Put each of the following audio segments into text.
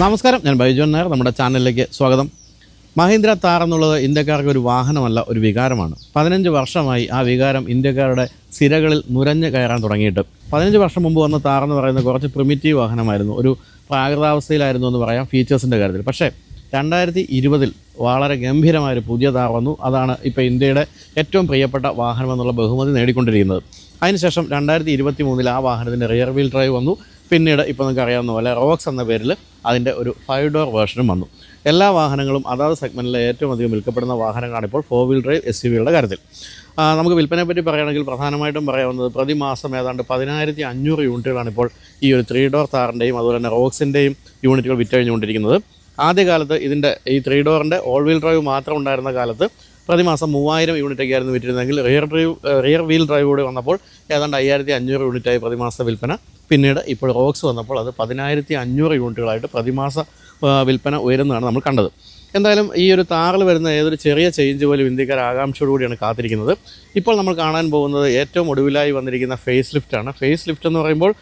നമസ്കാരം ഞാൻ ബൈജോൻ നായർ. നമ്മുടെ ചാനലിലേക്ക് സ്വാഗതം. മഹീന്ദ്ര താർ എന്നുള്ളത് ഇന്ത്യക്കാർക്ക് ഒരു വാഹനമല്ല ഒരു വികാരമാണ്. പതിനഞ്ച് വർഷമായി ആ വികാരം ഇന്ത്യക്കാരുടെ സിരകളിൽ നുരഞ്ഞു കയറാൻ തുടങ്ങിയിട്ട്. പതിനഞ്ച് വർഷം മുമ്പ് വന്ന താർ എന്ന് പറയുന്നത് കുറച്ച് പ്രിമിറ്റീവ് വാഹനമായിരുന്നു. ഒരു പ്രാകൃതാവസ്ഥയിലായിരുന്നു എന്ന് പറയാം ഫീച്ചേഴ്സിന്റെ കാര്യത്തിൽ. പക്ഷേ രണ്ടായിരത്തി ഇരുപതിൽ വളരെ ഗംഭീരമായൊരു പുതിയ താർ വന്നു. അതാണ് ഇപ്പോൾ ഇന്ത്യയുടെ ഏറ്റവും പ്രിയപ്പെട്ട വാഹനം എന്നുള്ള ബഹുമതി നേടിക്കൊണ്ടിരിക്കുന്നത്. അതിനുശേഷം രണ്ടായിരത്തി ഇരുപത്തി മൂന്നിൽ ആ വാഹനത്തിന്റെ റിയർ വീൽ ഡ്രൈവ് വന്നു. പിന്നീട് ഇപ്പോൾ നിങ്ങൾക്ക് അറിയാവുന്ന പോലെ റോക്സ് എന്ന പേരിൽ അതിന്റെ ഒരു ഫൈവ് ഡോർ വേർഷനും വന്നു. എല്ലാ വാഹനങ്ങളും അതാത് സെഗ്മെന്റിലെ ഏറ്റവും അധികം വിൽക്കപ്പെടുന്ന വാഹനങ്ങളാണ് ഇപ്പോൾ ഫോർ വീൽ ഡ്രൈവ് എസ് യുവിയുടെ കാര്യത്തിൽ. നമുക്ക് വിൽപ്പനയെ പറ്റി പറയുകയാണെങ്കിൽ പ്രധാനമായിട്ടും പറയാവുന്നത് പ്രതിമാസം ഏതാണ്ട് പതിനായിരത്തി അഞ്ഞൂറ് യൂണിറ്റുകളാണ് ഇപ്പോൾ ഈ ഒരു ത്രീ ഡോർ താറിന്റെയും അതുപോലെ തന്നെ റോക്സിന്റെയും യൂണിറ്റുകൾ വിറ്റഴിഞ്ഞുകൊണ്ടിരിക്കുന്നത്. ആദ്യകാലത്ത് ഇതിന്റെ ഈ ത്രീ ഡോറിന്റെ ഓൾ വീൽ ഡ്രൈവ് മാത്രം ഉണ്ടായിരുന്ന കാലത്ത് പ്രതിമാസം മൂവായിരം യൂണിറ്റൊക്കെ ആയിരുന്നു വിറ്റിരുന്നെങ്കിൽ rear drive rear wheel drive കൂടി വന്നപ്പോൾ ഏതാണ്ട് അയ്യായിരത്തി അഞ്ഞൂറ് യൂണിറ്റായി പ്രതിമാസ വിൽപ്പന. പിന്നീട് ഇപ്പോൾ റോക്സ് വന്നപ്പോൾ അത് പതിനായിരത്തി അഞ്ഞൂറ് യൂണിറ്റുകളായിട്ട് പ്രതിമാസ വിൽപ്പന ഉയരുന്നതാണ് നമ്മൾ കണ്ടത്. എന്തായാലും ഈ ഒരു താറിൽ വരുന്ന ഏതൊരു ചെറിയ ചേഞ്ച് പോലും ഇന്ത്യക്കാർ ആകാംക്ഷയോടുകൂടിയാണ് കാത്തിരിക്കുന്നത്. ഇപ്പോൾ നമ്മൾ കാണാൻ പോകുന്നത് ഏറ്റവും ഒടുവിലായി വന്നിരിക്കുന്ന ഫേസ് ലിഫ്റ്റാണ് ഫേസ് ലിഫ്റ്റ് എന്ന് പറയുമ്പോൾ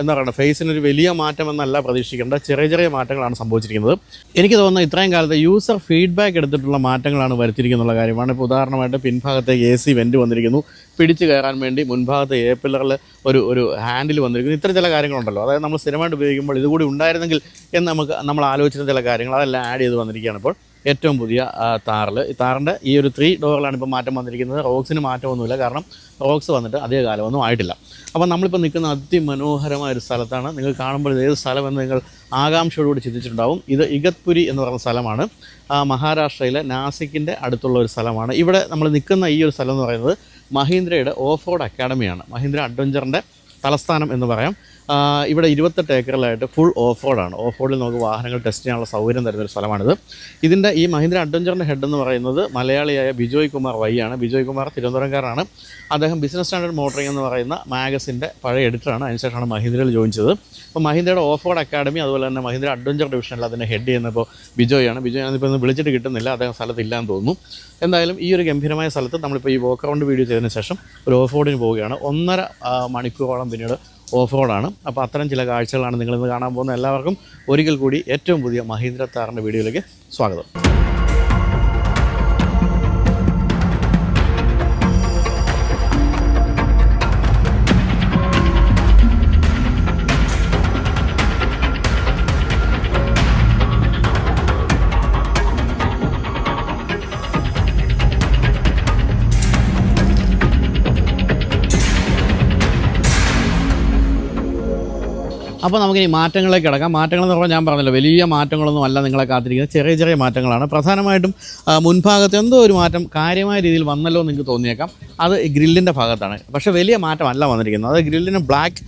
എന്താ പറയുക ഫേസിനൊരു വലിയ മാറ്റമെന്നല്ല പ്രതീക്ഷിക്കേണ്ട. ചെറിയ ചെറിയ മാറ്റങ്ങളാണ് സംഭവിച്ചിരിക്കുന്നത്. എനിക്ക് തോന്നുന്നത് ഇത്രയും കാലത്ത് യൂസർ ഫീഡ്ബാക്ക് എടുത്തിട്ടുള്ള മാറ്റങ്ങളാണ് വരുത്തിയിരിക്കുന്നുള്ള കാര്യമാണ്. ഇപ്പോൾ ഉദാഹരണമായിട്ട് പിൻഭാഗത്തേക്ക് എ സി വെന്റ് വന്നിരിക്കുന്നു. പിടിച്ചു കയറാൻ വേണ്ടി മുൻഭാഗത്ത് എ പില്ലറിൽ ഒരു ഒരു ഹാൻഡിൽ വന്നിരിക്കുന്നു. ഇത്തരം ചില കാര്യങ്ങളുണ്ടല്ലോ. അതായത് നമ്മൾ സ്ഥിരമായിട്ട് ഉപയോഗിക്കുമ്പോൾ ഇതുകൂടി ഉണ്ടായിരുന്നെങ്കിൽ എന്ന് നമുക്ക് നമ്മൾ ആലോചിച്ചിരുന്ന ചില കാര്യങ്ങൾ അതെല്ലാം ആഡ് ചെയ്ത് വന്നിരിക്കുകയാണ് ഇപ്പോൾ. ഏറ്റവും പുതിയ താറിൽ താറിന്റെ ഈ ഒരു ത്രീ ഡോറിലാണ് ഇപ്പോൾ മാറ്റം വന്നിരിക്കുന്നത്. റോക്സിന് മാറ്റമൊന്നുമില്ല. കാരണം റോക്സ് വന്നിട്ട് അധിക കാലമൊന്നും ആയിട്ടില്ല. അപ്പോൾ നമ്മളിപ്പോൾ നിൽക്കുന്ന അതിമനോഹരമായ ഒരു സ്ഥലത്താണ്. നിങ്ങൾ കാണുമ്പോൾ ഏത് സ്ഥലമെന്ന് നിങ്ങൾ ആകാംക്ഷയോടുകൂടി ചിന്തിച്ചിട്ടുണ്ടാവും. ഇത് ഇഗത്പുരി എന്ന് പറയുന്ന സ്ഥലമാണ്. മഹാരാഷ്ട്രയിലെ നാസിക്കിന്റെ അടുത്തുള്ള ഒരു സ്ഥലമാണ്. ഇവിടെ നമ്മൾ നിൽക്കുന്ന ഈ ഒരു സ്ഥലം എന്ന് പറയുന്നത് മഹീന്ദ്രയുടെ ഓഫ് റോഡ് അക്കാഡമിയാണ്. മഹീന്ദ്ര അഡ്വഞ്ചറിന്റെ തലസ്ഥാനം എന്ന് പറയാം. ഇവിടെ ഇരുപത്തെട്ട് ഏക്കറിലായിട്ട് ഫുൾ ഓഫ് റോഡാണ് ഓഫ് റോഡിൽ നമുക്ക് വാഹനങ്ങൾ ടെസ്റ്റ് ചെയ്യാനുള്ള സൗകര്യം തരുന്നൊരു സ്ഥലമാണിത്. ഇതിന്റെ ഈ മഹീന്ദ്ര അഡ്വഞ്ചറിന്റെ ഹെഡ് എന്ന് പറയുന്നത് മലയാളിയായ ബിജോയ് കുമാർ വൈ ആണ് ബിജോയ് കുമാർ തിരുവനന്തപുരംകാരാണ് അദ്ദേഹം ബിസിനസ് സ്റ്റാൻഡേർഡ് മോട്ടറിംഗ് എന്ന് പറയുന്ന മാഗസിന്റെ പഴയ എഡിറ്ററാണ് അതിനുശേഷമാണ് മഹീന്ദ്രയിൽ ജോയിൻ ചെയ്തത്. അപ്പോൾ മഹീന്ദ്രയുടെ ഓഫ് റോഡ് അക്കാഡമി അതുപോലെ തന്നെ മഹീന്ദ്ര അഡ്വഞ്ചർ ഡിവിഷനിൽ അതിനെ ഹെഡ് ചെയ്യുന്നപ്പോൾ ബിജോയാണ്. ബിജോയ് ഞാനിപ്പോൾ ഇന്ന് വിളിച്ചിട്ട് കിട്ടുന്നില്ല. അദ്ദേഹം സ്ഥലത്തില്ലാന്ന് തോന്നുന്നു. എന്തായാലും ഈ ഒരു ഗംഭീരമായ സ്ഥലത്ത് നമ്മളിപ്പോൾ ഈ വോക്ക് റൗണ്ട് വീഡിയോ ചെയ്തതിന് ശേഷം ഒരു ഓഫ് റോഡിന് പോവുകയാണ്. ഒന്നര മണിക്കൂറോളം പിന്നീട് ഓഫ് റോഡാണ് അപ്പോൾ അത്തരം ചില കാഴ്ചകളാണ് നിങ്ങളിന്ന് കാണാൻ പോകുന്ന എല്ലാവർക്കും ഒരിക്കൽ കൂടി ഏറ്റവും പുതിയ മഹീന്ദ്ര താറിന്റെ വീഡിയോയിലേക്ക് സ്വാഗതം. അപ്പോൾ നമുക്കിനി മാറ്റങ്ങളിലേക്ക് കിടക്കാം. മാറ്റങ്ങൾ എന്ന് പറഞ്ഞാൽ ഞാൻ പറഞ്ഞല്ലോ വലിയ മാറ്റങ്ങളൊന്നും അല്ല നിങ്ങളെ കാത്തിരിക്കുന്നത്. ചെറിയ ചെറിയ മാറ്റങ്ങളാണ്. പ്രധാനമായിട്ടും മുൻഭാഗത്ത് എന്തോ ഒരു മാറ്റം കാര്യമായ രീതിയിൽ വന്നല്ലോ നിങ്ങൾക്ക് തോന്നിയേക്കാം. അത് ഗ്രില്ലിന്റെ ഭാഗത്താണ്. പക്ഷേ വലിയ മാറ്റമല്ല വന്നിരിക്കുന്നത്. അത് ഗ്രില്ലിന് ബ്ലാക്ക്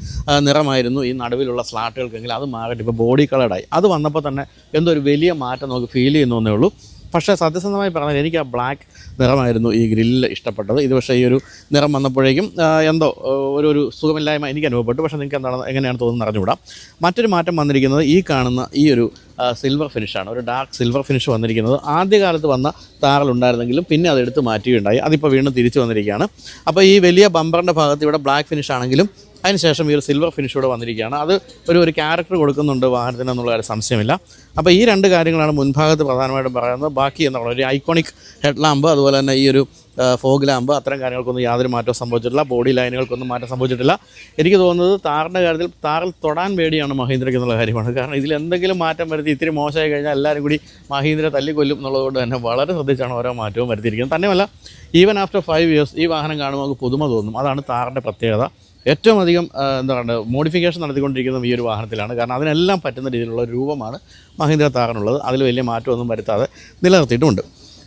നിറമായിരുന്നു ഈ നടുവിലുള്ള സ്ലാട്ടുകൾക്കെങ്കിൽ അത് മാറിയിട്ട് ഇപ്പോൾ ബോഡി കളർഡായി. അത് വന്നപ്പോൾ തന്നെ എന്തോ ഒരു വലിയ മാറ്റം നമുക്ക് ഫീൽ ചെയ്യുന്നു എന്നേ ഉള്ളൂ. പക്ഷേ സത്യസന്ധമായി പറഞ്ഞാൽ എനിക്ക് ആ ബ്ലാക്ക് നിറമായിരുന്നു ഈ ഗ്രില്ലിൽ ഇഷ്ടപ്പെട്ടത്. ഇത് പക്ഷേ ഈ ഒരു നിറം വന്നപ്പോഴേക്കും എന്തോ ഒരു ഒരു സുഖമില്ലായ്മ എനിക്ക് അനുഭവപ്പെട്ടു. പക്ഷേ നിങ്ങൾക്ക് എന്താണ് എങ്ങനെയാണ് തോന്നുന്നത് അറിഞ്ഞുകൂടാം. മറ്റൊരു മാറ്റം വന്നിരിക്കുന്നത് ഈ കാണുന്ന ഈ ഒരു സിൽവർ ഫിനിഷാണ് ഒരു ഡാർക്ക് സിൽവർ ഫിനിഷ് വന്നിരിക്കുന്നത്. ആദ്യകാലത്ത് വന്ന താറലുണ്ടായിരുന്നെങ്കിലും പിന്നെ അത് എടുത്ത് മാറ്റുകയുണ്ടായി. അതിപ്പോൾ വീണ്ടും തിരിച്ചു വന്നിരിക്കുകയാണ്. അപ്പോൾ ഈ വലിയ ബമ്പറിന്റെ ഭാഗത്ത് ഇവിടെ ബ്ലാക്ക് ഫിനിഷ് ആണെങ്കിലും അതിനുശേഷം ഈ ഒരു സിൽവർ ഫിനിഷ് കൂടെ വന്നിരിക്കുകയാണ്. അത് ഒരു ഒരു ക്യാരക്ടർ കൊടുക്കുന്നുണ്ട് വാഹനത്തിന് എന്നുള്ള കാര്യം സംശയമില്ല. അപ്പോൾ ഈ രണ്ട് കാര്യങ്ങളാണ് മുൻഭാഗത്ത് പ്രധാനമായിട്ടും പറയുന്നത്. ബാക്കി എന്നുള്ള ഒരു ഐക്കോണിക് ഹെഡ് ലാമ്പ് അതുപോലെ തന്നെ ഈ ഒരു ഫോഗ് ലാമ്പ് അത്തരം കാര്യങ്ങൾക്കൊന്നും യാതൊരു മാറ്റവും സംഭവിച്ചിട്ടില്ല. ബോഡി ലൈനുകൾക്കൊന്നും മാറ്റം സംഭവിച്ചിട്ടില്ല. എനിക്ക് തോന്നുന്നത് താറിന്റെ കാര്യത്തിൽ താറിൽ തൊടാൻ പേടിയാണ് മഹീന്ദ്രയ്ക്ക് എന്നുള്ള കാര്യമാണ്. കാരണം ഇതിൽ എന്തെങ്കിലും മാറ്റം വരുത്തി ഇത്തിരി മോശമായി കഴിഞ്ഞാൽ എല്ലാവരും കൂടി മഹീന്ദ്ര തല്ലിക്കൊല്ലും എന്നുള്ളതുകൊണ്ട് തന്നെ വളരെ ശ്രദ്ധിച്ചാണ് ഓരോ മാറ്റവും വരുത്തിയിരിക്കുന്നത്. തന്നെയല്ല ഈവൻ ആഫ്റ്റർ ഫൈവ് ഇയേഴ്സ് ഈ വാഹനം കാണുമ്പോൾ നമുക്ക് പുതുമ തോന്നും. അതാണ് താറിന്റെ പ്രത്യേകത. ഏറ്റവും അധികം എന്താ പറയുക മോഡിഫിക്കേഷൻ നടത്തിക്കൊണ്ടിരിക്കുന്നതും ഈ ഒരു വാഹനത്തിലാണ്. കാരണം അതിനെല്ലാം പറ്റുന്ന രീതിയിലുള്ള രൂപമാണ് മഹീന്ദ്ര താറിനുള്ളത്. അതിൽ വലിയ മാറ്റമൊന്നും വരുത്താതെ നിലനിർത്തിയിട്ടുമുണ്ട്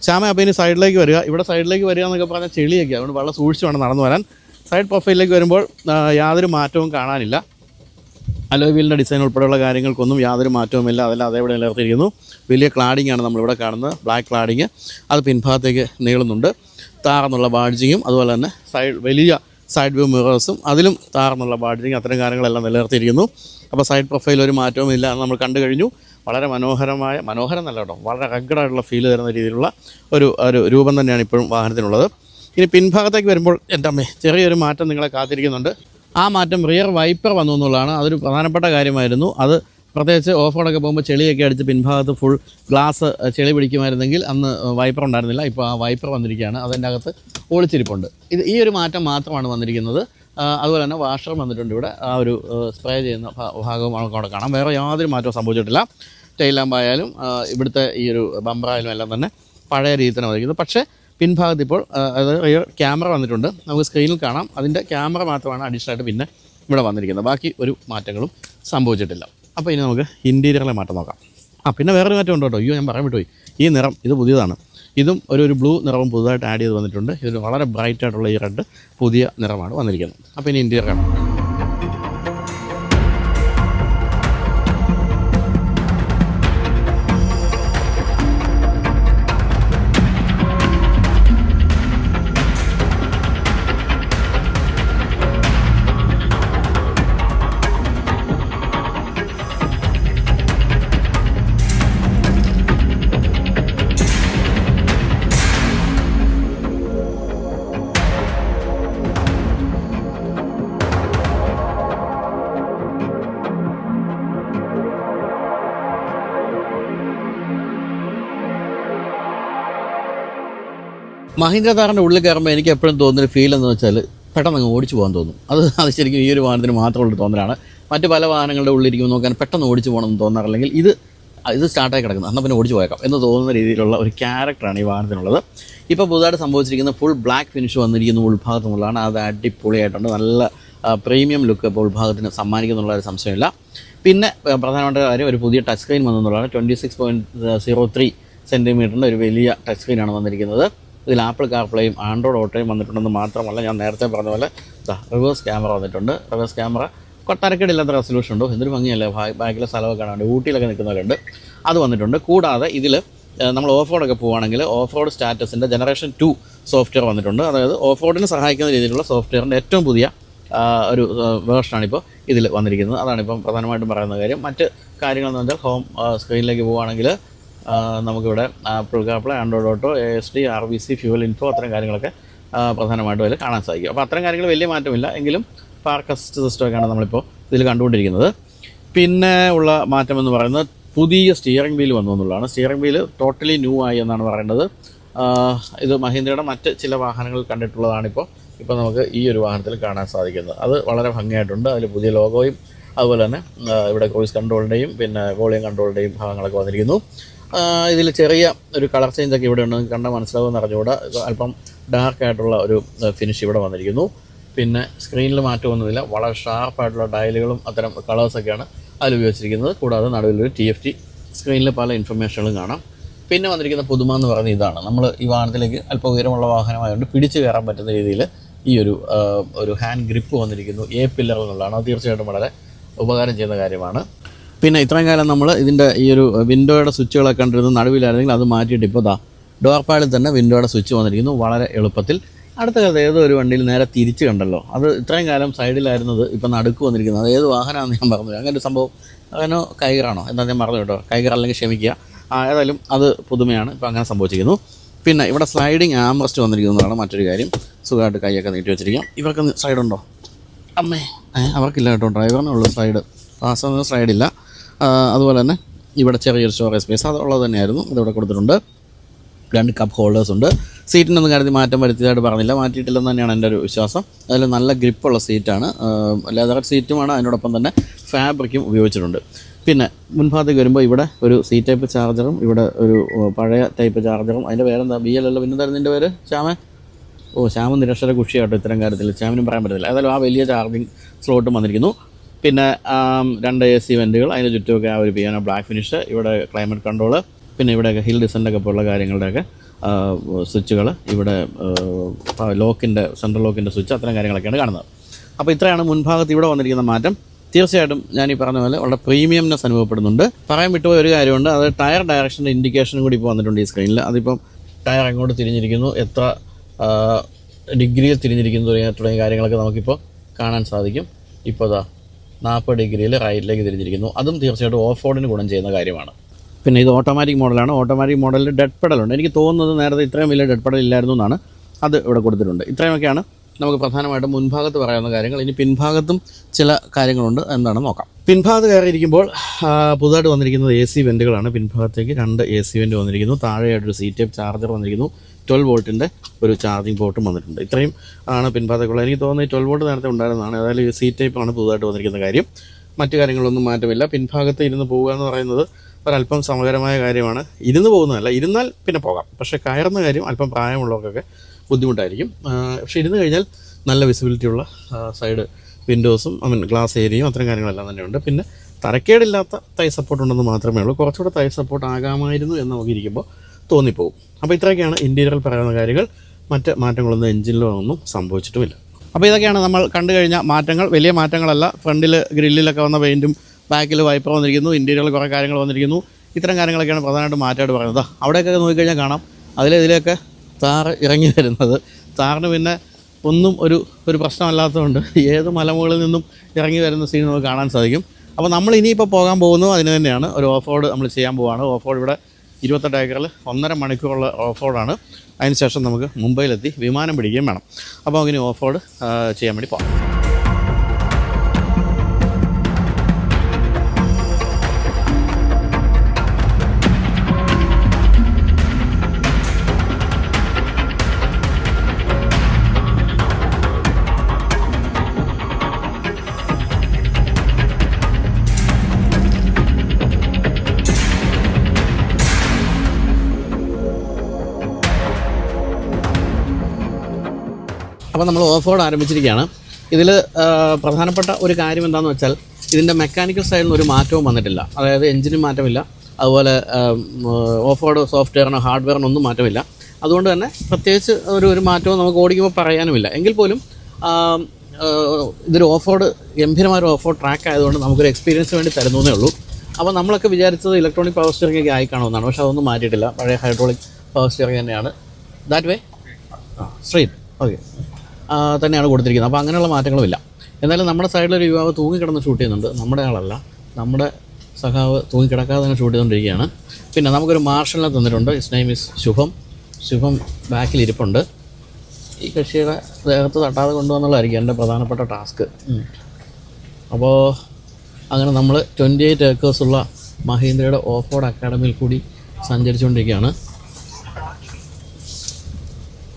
ശ്യാമ അപ്പോൾ ഇനി സൈഡിലേക്ക് വരിക. ഇവിടെ സൈഡിലേക്ക് വരിക എന്നൊക്കെ പറഞ്ഞാൽ ചെളിയൊക്കെ അതുകൊണ്ട് വളരെ സൂക്ഷിച്ച് വേണം നടന്നു വരാൻ. സൈഡ് പ്രൊഫൈലിലേക്ക് വരുമ്പോൾ യാതൊരു മാറ്റവും കാണാനില്ല. അലോയ് വീലിന്റെ ഡിസൈൻ ഉൾപ്പെടെയുള്ള കാര്യങ്ങൾക്കൊന്നും യാതൊരു മാറ്റവുമില്ല അതെല്ലാം അതേപോലെ നിലനിർത്തിയിരിക്കുന്നു. വലിയ ക്ലാഡിംഗ് ആണ് നമ്മളിവിടെ കാണുന്നത്. ബ്ലാക്ക് ക്ലാഡിങ് അത് പിൻഭാഗത്തേക്ക് നീളുന്നുണ്ട്. താറന്നുള്ള ബാഡ്ജിങ്ങും അതുപോലെ തന്നെ സൈഡ് വലിയ സൈഡ് വ്യൂ മിറേഴ്സും അതിലും താർന്നുള്ള ബാഡ്ജിങ് അത്തരം കാര്യങ്ങളെല്ലാം നിലനിർത്തിയിരിക്കുന്നു. അപ്പോൾ സൈഡ് പ്രൊഫൈൽ ഒരു മാറ്റവും ഇല്ല എന്ന് നമ്മൾ കണ്ടു കഴിഞ്ഞു. വളരെ മനോഹരമായ മനോഹരം നല്ല കേട്ടോ വളരെ റഗ്ഗഡായിട്ടുള്ള ഫീൽ തരുന്ന രീതിയിലുള്ള ഒരു ഒരു രൂപം തന്നെയാണ് ഇപ്പോഴും വാഹനത്തിനുള്ളത്. ഇനി പിൻഭാഗത്തേക്ക് വരുമ്പോൾ എന്റെ അമ്മേ ചെറിയൊരു മാറ്റം നിങ്ങളെ കാത്തിരിക്കുന്നുണ്ട്. ആ മാറ്റം റിയർ വൈപ്പർ വന്നു എന്നുള്ളതാണ്. അതൊരു പ്രധാനപ്പെട്ട കാര്യമായിരുന്നു. അത് പ്രത്യേകിച്ച് ഓഫ് പോകുമ്പോൾ ചെളിയൊക്കെ അടിച്ച് പിൻഭാഗത്ത് ഫുൾ ഗ്ലാസ് ചെളി പിടിക്കുമായിരുന്നെങ്കിൽ അന്ന് വൈപ്പർ ഉണ്ടായിരുന്നില്ല. ഇപ്പോൾ ആ വൈപ്പർ വന്നിരിക്കുകയാണ്. അതിന്റെ അകത്ത് ഒളിച്ചിരിപ്പുണ്ട്. ഇത് ഈ ഒരു മാറ്റം മാത്രമാണ് വന്നിരിക്കുന്നത്. അതുപോലെ തന്നെ വാഷർ വന്നിട്ടുണ്ട് ഇവിടെ. ആ ഒരു സ്പ്രേ ചെയ്യുന്ന ഭാഗവും നമുക്ക് അവിടെ കാണാം. വേറെ യാതൊരു മാറ്റവും സംഭവിച്ചിട്ടില്ല. ടെയിൽ ലാമ്പായാലും ഇവിടുത്തെ ഈ ഒരു ബമ്പറായാലും എല്ലാം തന്നെ പഴയ രീതിയിൽ തന്നെ വന്നിരിക്കുന്നത് പക്ഷേ പിൻഭാഗത്ത് ഇപ്പോൾ അതായത് റിയർ ക്യാമറ വന്നിട്ടുണ്ട്. നമുക്ക് സ്ക്രീനിൽ കാണാം. അതിന്റെ ക്യാമറ മാത്രമാണ് അഡീഷണലായിട്ട് പിന്നെ ഇവിടെ വന്നിരിക്കുന്നത്. ബാക്കി ഒരു മാറ്റങ്ങളും സംഭവിച്ചിട്ടില്ല. അപ്പോൾ ഇനി നമുക്ക് ഇന്റീരിയറിലെ മാറ്റം നോക്കാം. ആ പിന്നെ വേറൊരു മാറ്റം ഉണ്ട് കേട്ടോ അയ്യോ ഞാൻ പറയാൻ വിട്ടുപോയി ഈ നിറം ഇത് പുതിയതാണ്. ഇതും ഒരു ഒരു ബ്ലൂ നിറവും പുതുതായിട്ട് ആഡ് ചെയ്ത് വന്നിട്ടുണ്ട്. ഇതിന് വളരെ ബ്രൈറ്റ് ആയിട്ടുള്ള ഈ റെഡ് പുതിയ നിറമാണ് വന്നിരിക്കുന്നത്. അപ്പോൾ ഇനി ഇന്റീരിയർ കാണാം. മഹീന്ദ്ര താറിന്റെ ഉള്ളിൽ കയറുമ്പോൾ എനിക്ക് എപ്പോഴും തോന്നുന്നൊരു ഫീൽ എന്ന് വെച്ചാൽ പെട്ടെന്ന് അങ്ങ് ഓടിച്ചു പോകാൻ തോന്നും. അത് അത് ശരിക്കും ഈ ഒരു വാഹനത്തിന് മാത്രമുള്ള തോന്നലാണ്. മറ്റ് പല വാഹനങ്ങളുടെ ഉള്ളിലിരിക്കുമ്പോൾ നോക്കാൻ പെട്ടെന്ന് ഓടിച്ചു പോകണമെന്ന് തോന്നാറില്ലെങ്കിൽ ഇത് ഇത് സ്റ്റാർട്ടായി കിടക്കുന്നത് എന്നാൽ പിന്നെ ഓടിച്ചു പോയേക്കാം എന്ന് തോന്നുന്ന രീതിയിലുള്ള ഒരു ക്യാരക്ടറാണ് ഈ വാഹനത്തിനുള്ളത്. ഇപ്പോൾ പുതുതായിട്ട് സംഭവിച്ചിരിക്കുന്ന ഫുൾ ബ്ലാക്ക് ഫിനിഷ് വന്നിരിക്കുന്ന ഉൾഭാഗത്തുമുള്ളതാണ് അത് അടിപൊളിയായിട്ടുണ്ട്. നല്ല പ്രീമിയം ലുക്ക് ഇപ്പോൾ ഉൾഭാഗത്തിന് സമ്മാനിക്കുന്നുള്ള ഒരു സംശയമില്ല. പിന്നെ പ്രധാനമായിട്ട് കാര്യം ഒരു പുതിയ touch screen വന്നെന്നുള്ളതാണ് twenty six point zero three സെന്റിമീറ്ററിന്റെ ഒരു വലിയ ടച്ച് സ്ക്രീനാണ് വന്നിരിക്കുന്നത്. ഇതിൽ ആപ്പിൾ കാർപ്ലേയും ആൻഡ്രോയിഡ് ഓട്ടോയും വന്നിട്ടുണ്ടെന്ന് മാത്രമല്ല ഞാൻ നേരത്തെ പറഞ്ഞ പോലെ റിവേഴ്സ് ക്യാമറ വന്നിട്ടുണ്ട്. റിവേഴ്സ് ക്യാമറ കൊട്ടാരക്കേടില്ലാത്ത റെസൊല്യൂഷൻ ഉണ്ടോ. എന്തൊരു ഭംഗിയല്ലേ ബാക്കിലെ സ്ഥലമൊക്കെ കാണാണ്ട് ഊട്ടിയിലൊക്കെ നിൽക്കുന്നവരുണ്ട്. അത് വന്നിട്ടുണ്ട്. കൂടാതെ ഇതിൽ നമ്മൾ ഓഫ് റോഡൊക്കെ പോവുകയാണെങ്കിൽ ഓഫ് റോഡ് സ്റ്റാറ്റസിന്റെ ജനറേഷൻ ടു സോഫ്റ്റ്വെയർ വന്നിട്ടുണ്ട്. അതായത് ഓഫ് റോഡിന് സഹായിക്കുന്ന രീതിയിലുള്ള സോഫ്റ്റ്വെയറിന്റെ ഏറ്റവും പുതിയ ഒരു വേർഷനാണിപ്പോൾ ഇതിൽ വന്നിരിക്കുന്നത്. അതാണ് ഇപ്പം പ്രധാനമായിട്ടും പറയുന്ന കാര്യം. മറ്റ് കാര്യങ്ങളെന്ന് വെച്ചാൽ ഹോം സ്ക്രീനിലേക്ക് പോവുകയാണെങ്കിൽ നമുക്കിവിടെ Apple CarPlay Android auto A S D R B C fuel info അത്തരം കാര്യങ്ങളൊക്കെ പ്രധാനമായിട്ടും അതിൽ കാണാൻ സാധിക്കും. അപ്പോൾ അത്തരം കാര്യങ്ങൾ വലിയ മാറ്റമില്ല. എങ്കിലും പാർക്ക് അസിസ്റ്റ് സിസ്റ്റമൊക്കെയാണ് നമ്മളിപ്പോൾ ഇതിൽ കണ്ടുകൊണ്ടിരിക്കുന്നത്. പിന്നെ ഉള്ള മാറ്റം എന്ന് പറയുന്നത് പുതിയ സ്റ്റിയറിംഗ് വീൽ വന്നു എന്നുള്ളതാണ്. സ്റ്റിയറിംഗ് വീൽ ടോട്ടലി ന്യൂ ആയി എന്നാണ് പറയേണ്ടത് ഇത് മഹീന്ദ്രയുടെ മറ്റ് ചില വാഹനങ്ങൾ കണ്ടിട്ടുള്ളതാണിപ്പോൾ ഇപ്പോൾ നമുക്ക് ഈ ഒരു വാഹനത്തിൽ കാണാൻ സാധിക്കുന്നത്. അത് വളരെ ഭംഗിയായിട്ടുണ്ട്. അതിൽ പുതിയ ലോഗോയും അതുപോലെ തന്നെ ഇവിടെ ക്രൂയിസ് കൺട്രോളിന്റെയും പിന്നെ വോളിയം കൺട്രോളിന്റെയും ഭാഗങ്ങളൊക്കെ വന്നിരിക്കുന്നു. ഇതിൽ ചെറിയ ഒരു കളർ ചേഞ്ച് ഒക്കെ ഇവിടെ ഉണ്ട്. കണ്ട മനസ്സിലാവുമെന്ന് അറിഞ്ഞുകൂടാ. അല്പം ഡാർക്ക് ആയിട്ടുള്ള ഒരു ഫിനിഷ് ഇവിടെ വന്നിരിക്കുന്നു. പിന്നെ സ്ക്രീനിൽ മാറ്റമൊന്നുമില്ല വളരെ ഷാർപ്പായിട്ടുള്ള ഡയലുകളും അത്തരം കളേഴ്സൊക്കെയാണ് അതിൽ ഉപയോഗിച്ചിരിക്കുന്നത്. കൂടാതെ നടുവിലൊരു ടി എഫ് ടി സ്ക്രീനിൽ പല ഇൻഫർമേഷനുകളും കാണാം. പിന്നെ വന്നിരിക്കുന്ന പുതുമ എന്ന് പറയുന്നത് ഇതാണ്. നമ്മൾ ഈ വാഹനത്തിലേക്ക് അല്പം ഉയരമുള്ള വാഹനമായതുകൊണ്ട് പിടിച്ചു കയറാൻ പറ്റുന്ന രീതിയിൽ ഈ ഒരു ഒരു ഹാൻഡ് ഗ്രിപ്പ് വന്നിരിക്കുന്നു. എ പില്ലർ എന്നുള്ളതാണ്. അത് തീർച്ചയായിട്ടും വളരെ ഉപകാരം ചെയ്യുന്ന കാര്യമാണ്. പിന്നെ ഇത്രയും കാലം നമ്മൾ ഇതിന്റെ ഈ ഒരു വിൻഡോയുടെ സ്വിച്ചുകളൊക്കെ കണ്ടിരുന്നത് നടുവിലായിരുന്നെങ്കിൽ അത് മാറ്റിയിട്ട് ഇപ്പോൾ ദാ ഡോർ പാഡിൽ തന്നെ വിൻഡോയുടെ സ്വിച്ച് വന്നിരിക്കുന്നു. വളരെ എളുപ്പത്തിൽ. അടുത്ത കാലത്ത് ഏതോ ഒരു വണ്ടിയിൽ നേരെ തിരിച്ച് കണ്ടല്ലോ. അത് ഇത്രയും കാലം സൈഡിലായിരുന്നത് ഇപ്പം നടുക്ക് വന്നിരിക്കുന്നത് അത് ഏത് വാഹനമാണെന്ന് ഞാൻ പറഞ്ഞു അങ്ങനെ ഒരു സംഭവം. അങ്ങനെ കൈകറാണോ എന്താ ഞാൻ പറഞ്ഞു കേട്ടോ. കൈകർ അല്ലെങ്കിൽ ക്ഷമിക്കുക. ഏതായാലും അത് പുതുമയാണ്. ഇപ്പം അങ്ങനെ സംഭവിച്ചിരിക്കുന്നു. പിന്നെ ഇവിടെ സ്ലൈഡിങ് ആംറസ്റ്റ് വന്നിരിക്കുന്നതാണ് മറ്റൊരു കാര്യം. സുഖമായിട്ട് കൈയൊക്കെ നീട്ടി വെച്ചിരിക്കാം. ഇവർക്ക് സൈഡുണ്ടോ അമ്മേ. അവർക്കില്ല കേട്ടോ. ഡ്രൈവറിനുള്ള സൈഡ് പാസ് സൈഡില്ല അതുപോലെ തന്നെ ഇവിടെ ചെറിയൊരു സ്റ്റോറേജ് സ്പേസ് അതുള്ളത് തന്നെയായിരുന്നു. ഇതിവിടെ കൊടുത്തിട്ടുണ്ട്. രണ്ട് കപ്പ് ഹോൾഡേഴ്സ് ഉണ്ട്. സീറ്റിനൊന്നും കാര്യത്തിൽ മാറ്റം വരുത്തിയതായിട്ട് പറഞ്ഞില്ല. മാറ്റിയിട്ടില്ലെന്ന് തന്നെയാണ് എന്റെ ഒരു വിശ്വാസം. അതിൽ നല്ല ഗ്രിപ്പുള്ള സീറ്റാണ് ലെതർ സീറ്റുമാണ് അതിനോടൊപ്പം തന്നെ ഫാബ്രിക്കും ഉപയോഗിച്ചിട്ടുണ്ട്. പിന്നെ മുൻഭാഗത്തേക്ക് വരുമ്പോൾ ഇവിടെ ഒരു സി ടൈപ്പ് ചാർജറും ഇവിടെ ഒരു പഴയ ടൈപ്പ് ചാർജറും അതിന്റെ പേരെന്താ? ബി എൽ അല്ല പിന്നെന്തായിരുന്നു ഇതിന്റെ പേര്? ശ്യാമ ഓ ശ്യാമ നിരക്ഷര കുഷിയാട്ടോ ഇത്തരം കാര്യത്തിൽ. ശ്യാമിനും പറയാൻ പറ്റത്തില്ല. ഏതായാലും ആ വലിയ ചാർജിങ് സ്ലോട്ടും വന്നിരിക്കുന്നു. പിന്നെ രണ്ട് എ സി വെന്റുകൾ അതിന് ചുറ്റുമൊക്കെ ആ ഒരു പിയാനോ ബ്ലാക്ക് ഫിനിഷ് ഇവിടെ ക്ലൈമറ്റ് കൺട്രോൾ പിന്നെ ഇവിടെയൊക്കെ ഹിൽ ഡിസന്റൊക്കെ പോലുള്ള കാര്യങ്ങളുടെയൊക്കെ സ്വിച്ചുകൾ ഇവിടെ ലോക്കിന്റെ സെൻട്രൽ ലോക്കിന്റെ സ്വിച്ച് അത്തരം കാര്യങ്ങളൊക്കെയാണ് കാണുന്നത്. അപ്പോൾ ഇത്രയാണ് മുൻഭാഗത്ത് ഇവിടെ വന്നിരിക്കുന്ന മാറ്റം. തീർച്ചയായിട്ടും ഞാൻ ഈ പറഞ്ഞ പോലെ വളരെ പ്രീമിയംനെസ് അനുഭവപ്പെടുന്നുണ്ട്. പറയാൻ വിട്ടുപോയ ഒരു കാര്യമുണ്ട് അത് ടയർ ഡയറക്ഷന്റെ ഇൻഡിക്കേഷനും കൂടി ഇപ്പോൾ വന്നിട്ടുണ്ട് ഈ സ്ക്രീനിൽ അതിപ്പം ടയർ എങ്ങോട്ട് തിരിഞ്ഞിരിക്കുന്നു എത്ര ഡിഗ്രിയിൽ തിരിഞ്ഞിരിക്കുന്നു തുടങ്ങിയ തുടങ്ങിയ കാര്യങ്ങളൊക്കെ നമുക്കിപ്പോൾ കാണാൻ സാധിക്കും. ഇപ്പോൾ ഇതാ നാൽപ്പത് ഡിഗ്രിയിൽ റൈറ്റിലേക്ക് തിരിഞ്ഞിരിക്കുന്നു. അതും തീർച്ചയായിട്ടും ഓഫ് റോഡിന് ഗുണം ചെയ്യുന്ന കാര്യമാണ്. പിന്നെ ഇത് ഓട്ടോമാറ്റിക് മോഡലാണ് ഓട്ടോമാറ്റിക് മോഡലിൽ ഡെഡ് പെഡലുണ്ട് എനിക്ക് തോന്നുന്നത് നേരത്തെ ഇത്രയും വലിയ ഡെഡ് പെഡൽ ഇല്ലായിരുന്നു എന്നാണ് അത് ഇവിടെ കൊടുത്തിട്ടുണ്ട്. ഇത്രയുമൊക്കെയാണ് നമുക്ക് പ്രധാനമായിട്ടും മുൻഭാഗത്ത് പറയാവുന്ന കാര്യങ്ങൾ. ഇനി പിൻഭാഗത്തും ചില കാര്യങ്ങളുണ്ട് എന്താണെന്ന് നോക്കാം. പിൻഭാഗത്ത് കയറിയിരിക്കുമ്പോൾ പുതുതായിട്ട് വന്നിരിക്കുന്നത് എ സി വെന്റുകളാണ് പിൻഭാഗത്തേക്ക് രണ്ട് എ സി വെന്റ് വന്നിരിക്കുന്നു. താഴെയായിട്ടൊരു സി ചാർജർ വന്നിരിക്കുന്നു. ട്വൽവ് വോൾട്ടിന്റെ ഒരു ചാർജിങ് പോർട്ടും വന്നിട്ടുണ്ട്. ഇത്രയും ആണ് പിൻഭാഗത്തേക്കുള്ളത് എനിക്ക് തോന്നുന്നത് ട്വൽവ് വോൾട്ട് നേരത്തെ ഉണ്ടായിരുന്നതാണ്. ഈ സി ടൈപ്പാണ് പുതുതായിട്ട് വന്നിരിക്കുന്ന കാര്യം. മറ്റു കാര്യങ്ങളൊന്നും മാറ്റമില്ല. പിൻഭാഗത്ത് ഇരുന്ന് പോവുക എന്ന് പറയുന്നത് ഒരല്പം സമകരമായ കാര്യമാണ്. ഇരുന്ന് പോകുന്നതല്ല ഇരുന്നാൽ പിന്നെ പോകാം. പക്ഷേ കയറുന്ന കാര്യം അല്പം പ്രായമുള്ളവർക്കൊക്കെ ബുദ്ധിമുട്ടായിരിക്കും. പക്ഷേ ഇരുന്ന് കഴിഞ്ഞാൽ നല്ല വിസിബിലിറ്റി ഉള്ള സൈഡ് വിൻഡോസും ഐ മീൻ ഗ്ലാസ് ഏരിയയും അത്തരം കാര്യങ്ങളെല്ലാം തന്നെയുണ്ട്. പിന്നെ തരക്കേടില്ലാത്ത തൈ സപ്പോർട്ട് ഉണ്ടെന്ന് മാത്രമേ ഉള്ളൂ. കുറച്ചുകൂടെ തൈ സപ്പോർട്ട് ആകാമായിരുന്നു എന്ന് നമുക്ക് ഇരിക്കുമ്പോൾ തോന്നിപ്പോകും. അപ്പോൾ ഇത്രയൊക്കെയാണ് ഇന്റീരിയറിൽ പറയുന്ന കാര്യങ്ങൾ. മറ്റ് മാറ്റങ്ങളൊന്നും എഞ്ചിനിലോ ഒന്നും സംഭവിച്ചിട്ടുമില്ല. അപ്പോൾ ഇതൊക്കെയാണ് നമ്മൾ കണ്ടു കഴിഞ്ഞ മാറ്റങ്ങൾ. വലിയ മാറ്റങ്ങളല്ല. ഫ്രണ്ടിൽ ഗ്രില്ലിലൊക്കെ വന്ന പെയിന്റും ബാക്കിൽ വൈപ്പർ വന്നിരിക്കുന്നു. ഇന്റീരിയറിൽ കുറേ കാര്യങ്ങൾ വന്നിരിക്കുന്നു. ഇത്തരം കാര്യങ്ങളൊക്കെയാണ് പ്രധാനമായിട്ട് മാറ്റമായിട്ട് പറയുന്നത്. അവിടെയൊക്കെ നോക്കിക്കഴിഞ്ഞാൽ കാണാം. അതിലെ ഇതിലെയൊക്കെ താറ് ഇറങ്ങി വരുന്നത്. താറിന് പിന്നെ ഒന്നും ഒരു ഒരു പ്രശ്നമല്ലാത്തതുകൊണ്ട് ഏത് മലമുകളിൽ നിന്നും ഇറങ്ങി വരുന്ന സീൻ നമുക്ക് കാണാൻ സാധിക്കും. അപ്പോൾ നമ്മൾ ഇനിയിപ്പോൾ പോകാൻ പോകുന്നു അതിന് തന്നെയാണ്. ഒരു ഓഫ് റോഡ് നമ്മൾ ചെയ്യാൻ പോവുകയാണ് ഓഫ് റോഡ് ഇവിടെ ഇരുപത്തെട്ട് ഏക്കറിൽ ഒന്നര മണിക്കൂറുള്ള ഓഫ് റോഡാണ് അതിനുശേഷം നമുക്ക് മുംബൈയിലെത്തി വിമാനം പിടിക്കുകയും വേണം. അപ്പോൾ അങ്ങനെ ഓഫ് റോഡ് ചെയ്യാൻ വേണ്ടി പോകാം അപ്പോൾ നമ്മൾ ഓഫ് റോഡ് ആരംഭിച്ചിരിക്കുകയാണ്. ഇതിൽ പ്രധാനപ്പെട്ട ഒരു കാര്യം എന്താണെന്ന് വെച്ചാൽ ഇതിന്റെ മെക്കാനിക്കൽ സൈഡിൽ ഒരു മാറ്റവും വന്നിട്ടില്ല. അതായത് എഞ്ചിനും മാറ്റമില്ല. അതുപോലെ ഓഫ് റോഡ് സോഫ്റ്റ്വെയറിനോ ഹാർഡ്വെയറിനോ ഒന്നും മാറ്റമില്ല. അതുകൊണ്ട് തന്നെ പ്രത്യേകിച്ച് ഒരു ഒരു മാറ്റവും നമുക്ക് ഓടിക്കുമ്പോൾ പറയാനുമില്ല. എങ്കിൽ പോലും ഇതൊരു ഓഫ് റോഡ് ഗംഭീരമായ ഒരു ഓഫ് റോഡ് ട്രാക്ക് ആയതുകൊണ്ട് നമുക്കൊരു എക്സ്പീരിയൻസ് വേണ്ടി തരുന്നതേ ഉള്ളൂ. അപ്പോൾ നമ്മളൊക്കെ വിചാരിച്ചത് ഇലക്ട്രോണിക് പവർ സ്റ്റിയറിംഗ് ഒക്കെ ആയി കാണുമെന്നാണ്. പക്ഷേ അതൊന്നും മാറ്റിയിട്ടില്ല. പഴയ ഹൈഡ്രോളിക് പവർ സ്റ്റിയറിംഗ് തന്നെയാണ്. ദാറ്റ് വേ ശ്രീ ഓക്കെ തന്നെയാണ് കൊടുത്തിരിക്കുന്നത്. അപ്പോൾ അങ്ങനെയുള്ള മാറ്റങ്ങളുമില്ല. എന്നാലും നമ്മുടെ സൈഡിലൊരു യുവാവ് തൂങ്ങിക്കിടന്ന് ഷൂട്ട് ചെയ്യുന്നുണ്ട്. നമ്മുടെ ആളല്ല. നമ്മുടെ സഖാവ് തൂങ്ങിക്കിടക്കാതെ തന്നെ ഷൂട്ട് ചെയ്തുകൊണ്ടിരിക്കുകയാണ്. പിന്നെ നമുക്കൊരു മാർഷലിനെ തന്നിട്ടുണ്ട്. His name is Shubham. Shubham ബാക്കിൽ ഇരിപ്പുണ്ട്. ഈ കക്ഷിയുടെ ദേഹത്ത് തട്ടാതെ കൊണ്ടുവന്നുള്ളതായിരിക്കും എന്റെ പ്രധാനപ്പെട്ട ടാസ്ക് അപ്പോൾ അങ്ങനെ നമ്മൾ ട്വന്റി എയ്റ്റ് ഏക്കേഴ്സുള്ള മഹീന്ദ്രയുടെ ഓഫ് റോഡ് അക്കാഡമിയിൽ കൂടി സഞ്ചരിച്ചുകൊണ്ടിരിക്കുകയാണ്.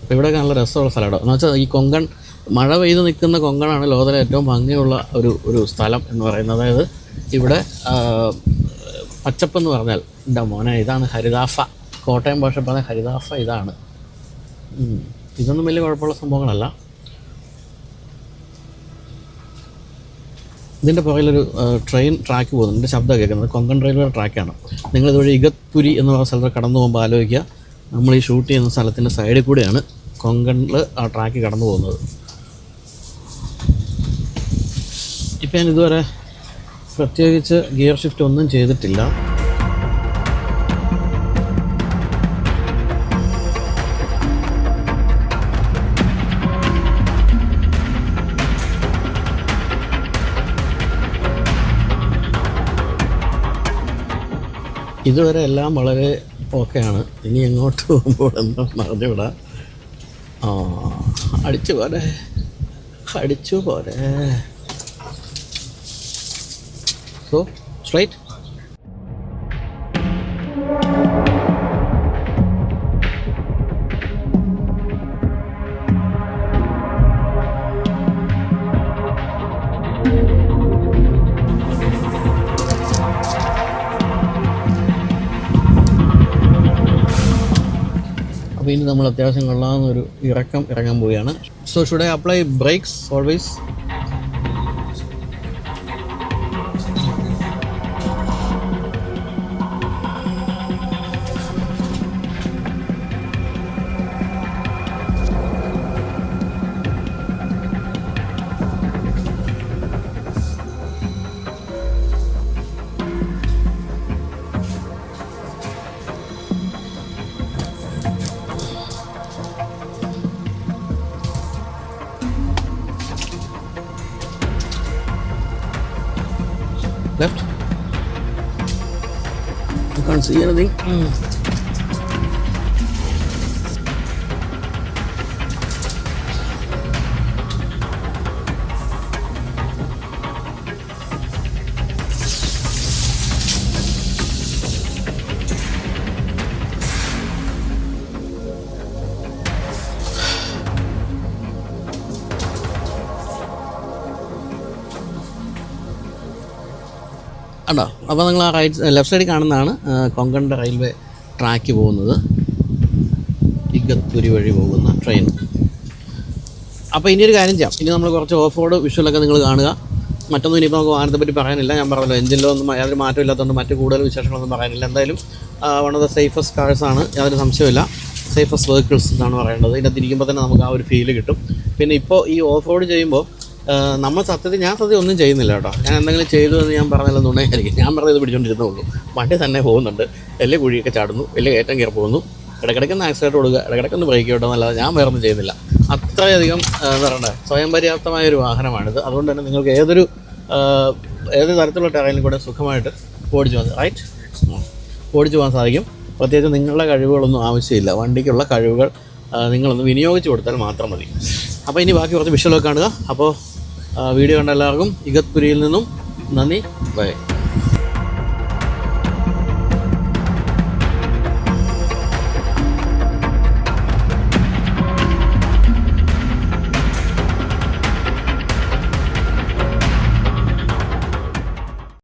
അപ്പോൾ ഇവിടെയൊക്കെ നല്ല രസമുള്ള സ്ഥലമാണ് എന്ന് വെച്ചാൽ ഈ കൊങ്കൺ മഴ പെയ്ത് നിൽക്കുന്ന കൊങ്കണാണ് ലോകത്തിലെ ഏറ്റവും ഭംഗിയുള്ള ഒരു ഒരു സ്ഥലം എന്ന് പറയുന്നത്. അതായത് ഇവിടെ പച്ചപ്പെന്ന് പറഞ്ഞാൽ എന്റെ മോനെ ഇതാണ് ഹരിതാഫ. കോട്ടയം ഭാഷ പറഞ്ഞ ഹരിതാഫ ഇതാണ്. ഇതൊന്നും വലിയ കുഴപ്പമുള്ള സംഭവങ്ങളല്ല. ഇതിന്റെ പുറകിലൊരു ട്രെയിൻ ട്രാക്ക് പോകുന്നു. എന്റെ ശബ്ദം കേൾക്കുന്നത് കൊങ്കൺ റെയിൽവേ ട്രാക്കാണ് നിങ്ങളിതുവഴി ഇഗത്പുരി എന്ന് പറയുന്ന സ്ഥലത്ത് കടന്നു പോകുമ്പോൾ ആലോചിക്കുക. നമ്മൾ ഈ ഷൂട്ട് ചെയ്യുന്ന സ്ഥലത്തിന്റെ സൈഡിൽ കൂടെയാണ്. കൊങ്കണിൽ ആ ട്രാക്ക് കടന്നു പോകുന്നത്. ഇപ്പം ഞാൻ ഇതുവരെ പ്രത്യേകിച്ച് ഗിയർ ഷിഫ്റ്റ് ഒന്നും ചെയ്തിട്ടില്ല. ഇതുവരെ എല്ലാം വളരെ ഓക്കെയാണ് ഇനി എങ്ങോട്ട് പോകുമ്പോൾ എന്താണെന്ന് അറിഞ്ഞുകൂടാ. ആ അടിച്ചു പോരെ. അടിച്ചു പോരെ. സോ സ്ട്രൈറ്റ് അപ്പോൾ നമ്മൾ അത്യാവശ്യം കൊള്ളാവുന്ന ഒരു ഇറക്കം ഇറങ്ങാൻ പോവുകയാണ്. So should I apply brakes always see anything. Mm. ഉണ്ടോ അപ്പോൾ നിങ്ങൾ ആ റൈറ്റ് ലെഫ്റ്റ് സൈഡിൽ കാണുന്നതാണ് കൊങ്കണ്ട റെയിൽവേ ട്രാക്ക് പോകുന്നത്. ഇഗത്പുരി വഴി പോകുന്ന ട്രെയിൻ അപ്പോൾ ഇനി ഒരു കാര്യം ചെയ്യാം. ഇനി നമ്മൾ കുറച്ച് ഓഫ് റോഡ് വിഷ്വലൊക്കെ നിങ്ങൾ കാണുക. മറ്റൊന്നും ഇനിയിപ്പോൾ നമുക്ക് വാഹനത്തെ പറ്റി പറയാനില്ല. ഞാൻ പറഞ്ഞല്ലോ എഞ്ചിനിലോ ഒന്നും യാതൊരു മാറ്റം ഇല്ലാത്തതുകൊണ്ട് മറ്റ് കൂടുതൽ വിശേഷങ്ങളൊന്നും പറയാനില്ല. എന്തായാലും one of the safest cars ആണ്. യാതൊരു സംശയമില്ല സേഫസ്റ്റ് വെഹിക്കിൾസ് എന്നാണ് പറയേണ്ടത്. ഇതിനകത്ത് ഇരിക്കുമ്പോൾ തന്നെ നമുക്ക് ആ ഒരു ഫീൽ കിട്ടും. പിന്നെ ഇപ്പോൾ ഈ ഓഫ് റോഡ് ചെയ്യുമ്പോൾ നമ്മൾ സത്യത്തിൽ ഞാൻ സത്യം ഒന്നും ചെയ്യുന്നില്ല കേട്ടോ. ഞാൻ എന്തെങ്കിലും ചെയ്തു എന്ന് ഞാൻ പറഞ്ഞാലും നുണയായിരിക്കും. ഞാൻ പറഞ്ഞത് പിടിച്ചോണ്ടിരുന്നുള്ളൂ വണ്ടി തന്നെ പോകുന്നുണ്ട്. വലിയ കുഴിയൊക്കെ ചാടുന്നു. വലിയ കയറ്റം കയറി പോകുന്നു. ഇടയ്ക്കിടയ്ക്കൊന്ന് ആക്സിഡന്റ് കൊടുക്കുക. ഇടയ്ക്കിടയ്ക്കൊന്ന് ബ്രേക്ക് കിട്ടുക എന്നല്ലാതെ ഞാൻ വേറെ ഒന്നും ചെയ്യുന്നില്ല. അത്രയധികം പറയണ്ട സ്വയം പര്യാപ്തമായ ഒരു വാഹനമാണിത്. അതുകൊണ്ട് തന്നെ നിങ്ങൾക്ക് ഏതൊരു ഏത് തരത്തിലുള്ള ടെറയിലും കൂടെ സുഖമായിട്ട് ഓടിച്ചു പോകാൻ റൈറ്റ് ഓടിച്ചു പോകാൻ സാധിക്കും. പ്രത്യേകിച്ച് നിങ്ങളുടെ കഴിവുകളൊന്നും ആവശ്യമില്ല. വണ്ടിക്കുള്ള കഴിവുകൾ നിങ്ങളൊന്ന് വിനിയോഗിച്ച് കൊടുത്താൽ മാത്രം മതി. അപ്പോൾ ഇനി ബാക്കി കുറച്ച് വിഷയമൊക്കെ കാണുക. അപ്പോൾ വീഡിയോ കണ്ട എല്ലാവർക്കും ഇഗത്പുരിയിൽ നിന്നും നന്ദി. ബൈ.